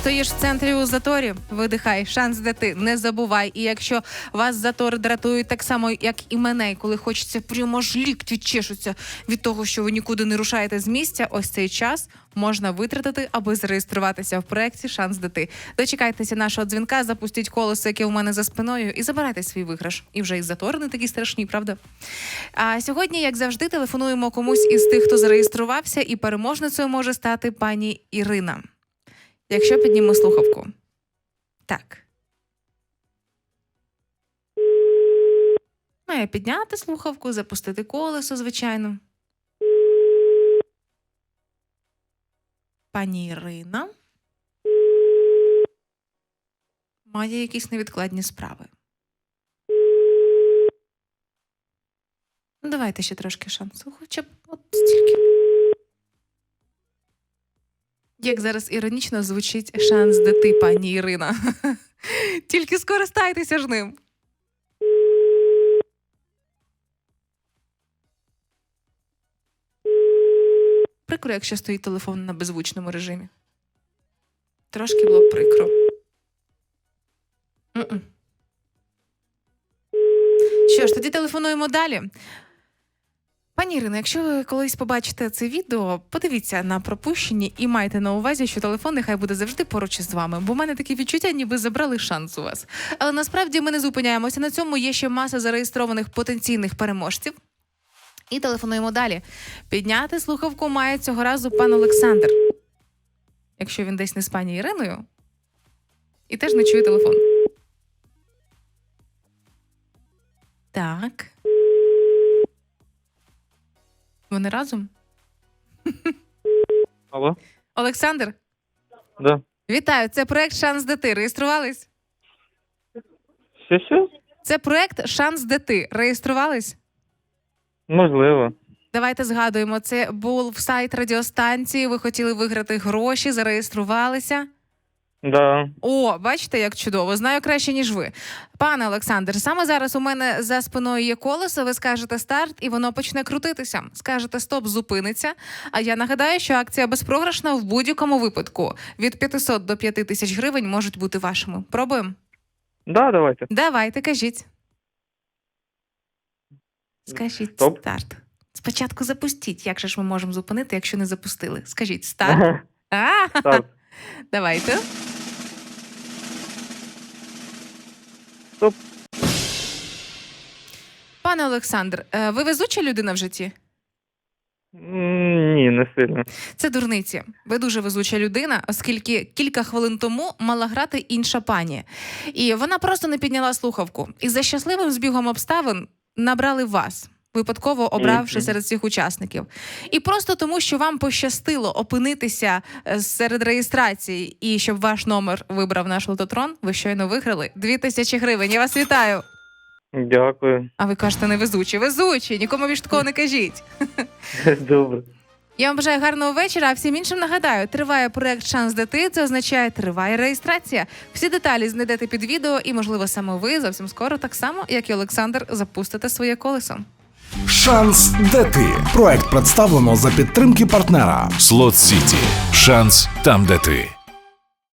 Стоїш в центрі у заторі, видихай, шанс де ти, не забувай. І якщо вас затори дратують так само, як і мене, і коли хочеться прямо ж лікті чешуться від того, що ви нікуди не рушаєте з місця, ось цей час можна витратити, аби зареєструватися в проєкті Шанс де. Дочекайтеся нашого дзвінка, запустіть колесо, яке у мене за спиною, і забирайте свій виграш. І вже і затори не такі страшні, правда? А сьогодні, як завжди, телефонуємо комусь із тих, хто зареєструвався, і переможницею може стати пані Ірина. Якщо піднімемо слухавку. Так. Має підняти слухавку, запустити колесо, звичайно. Пані Ірина. Має якісь невідкладні справи. Ну, Давайте ще трошки шансу, хоча б от стільки. Як зараз іронічно звучить шанс дити, пані Ірина. Тільки скористайтеся ж ним. Прикро, якщо стоїть телефон на беззвучному режимі. Трошки було прикро. Що ж, тоді телефонуємо далі. Пані Ірино, якщо ви колись побачите це відео, подивіться на пропущені і майте на увазі, що телефон нехай буде завжди поруч із вами, бо в мене таке відчуття, ніби забрали шанс у вас. Але насправді ми не зупиняємося на цьому. Є ще маса зареєстрованих потенційних переможців. І телефонуємо далі. Підняти слухавку має цього разу пан Олександр. Якщо він десь не з пані Іриною, і теж не чує телефон. Так. Вони разом? Алло? Олександр, Да. вітаю! Це проект Шанс Дети. Реєструвались? Що що? Це проект Шанс Дети. Реєструвались? Можливо. Давайте згадуємо. Це був сайт радіостанції. Ви хотіли виграти гроші, зареєструвалися. Да. О, бачите, як чудово. Знаю краще, ніж ви. Пане Олександр, саме зараз у мене за спиною є колесо. Ви скажете старт, і воно почне крутитися. Скажете стоп, зупиниться. А я нагадаю, що акція безпрограшна в будь-якому випадку. Від 500 до 5 тисяч гривень можуть бути вашими. Пробуємо? Да, давайте. Давайте, кажіть. Скажіть Стоп. старт. Спочатку запустіть. Як же ж ми можемо зупинити, якщо не запустили? Скажіть старт. А, Старт. давайте. Стоп. Пане Олександр, е, ви везуча людина в житті? М, Ні, не сильно. Це дурниці. Ви дуже везуча людина, оскільки кілька хвилин тому мала грати інша пані. І вона просто не підняла слухавку. І за щасливим збігом обставин набрали вас. Випадково обравши серед всіх учасників, і просто тому, що вам пощастило опинитися е, серед реєстрації, і щоб ваш номер вибрав наш лототрон, ви щойно виграли 2000 гривень. Я вас вітаю. Дякую. А ви кажете, невезучі. Везучі, нікому більш такого не кажіть. Добре. Я вам бажаю гарного вечора. А всім іншим нагадаю, триває проект Шанс дити. Це означає триває реєстрація. Всі деталі знайдете під відео, і можливо саме ви зовсім скоро, так само як і Олександр, запустите своє колесо. Шанс де ти. Проект представлено за підтримки партнера. Слот Сіті. Шанс там, де ти.